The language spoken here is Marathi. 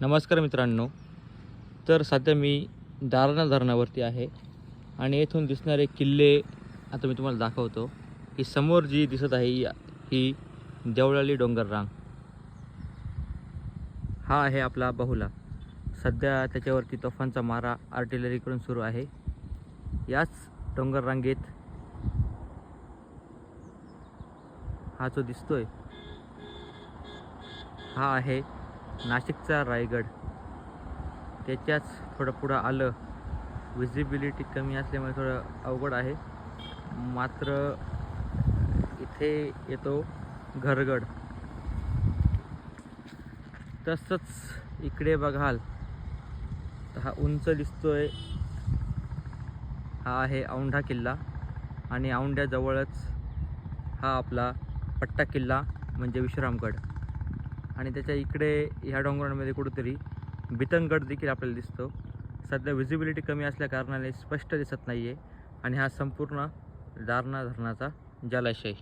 नमस्कार मित्रांनो. तर सध्या मी दारणा धरणावरती आहे आणि येथून दिसणारे किल्ले आता मी तुम्हाला दाखवतो. ही समोर जी दिसत आहे ही- देवळाली डोंगर रांग हा आहे आपला बाहुला. सध्या त्याच्यावरती तोफांचा मारा आर्टिलरीकडून सुरू आहे. याच डोंगर रांगेत हा जो दिसतोय हा आहे नाशिकचा रायगड. त्याच्याच थोडं पुढं आलं. विजिबिलिटी कमी असल्यामुळे थोडं अवघड आहे. मात्र इथे येतो घरगड. तसंच इकडे बघाल तर हा उंच दिसतोय. हा आहे औंढा किल्ला आणि औंढ्याजवळच हा आपला पट्टा किल्ला म्हणजे विश्रामगड. आणि त्याच्या इकडे ह्या डोंगरांमध्ये कुठेतरी बितनगड देखील आपल्याला दिसतो. सध्या व्हिजिबिलिटी कमी असल्या कारणाने स्पष्ट दिसत नाही आहे आणि हा संपूर्ण दारणा धरणाचा जलाशय.